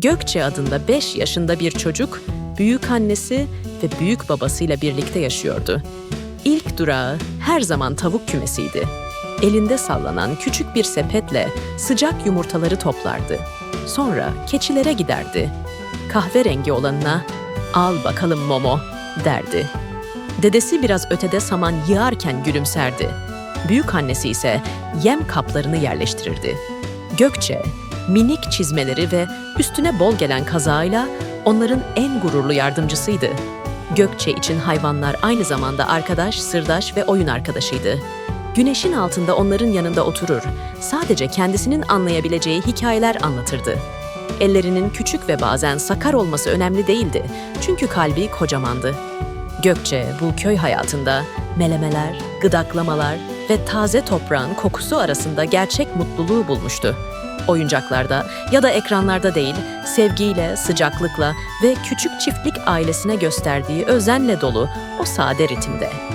Gökçe adında 5 yaşında bir çocuk, büyük annesi ve büyük babasıyla birlikte yaşıyordu. İlk durağı her zaman tavuk kümesiydi. Elinde sallanan küçük bir sepetle sıcak yumurtaları toplardı. Sonra keçilere giderdi. Kahverengi olanına "Al bakalım Momo." derdi. Dedesi biraz ötede saman yığarken gülümserdi. Büyük annesi ise yem kaplarını yerleştirirdi. Gökçe, minik çizmeleri ve üstüne bol gelen kazağıyla onların en gururlu yardımcısıydı. Gökçe için hayvanlar aynı zamanda arkadaş, sırdaş ve oyun arkadaşıydı. Güneşin altında onların yanında oturur, sadece kendisinin anlayabileceği hikayeler anlatırdı. Ellerinin küçük ve bazen sakar olması önemli değildi çünkü kalbi kocamandı. Gökçe bu köy hayatında melemeler, gıdaklamalar ve taze toprağın kokusu arasında gerçek mutluluğu bulmuştu. Oyuncaklarda ya da ekranlarda değil, sevgiyle, sıcaklıkla ve küçük çiftlik ailesine gösterdiği özenle dolu o sade ritimde.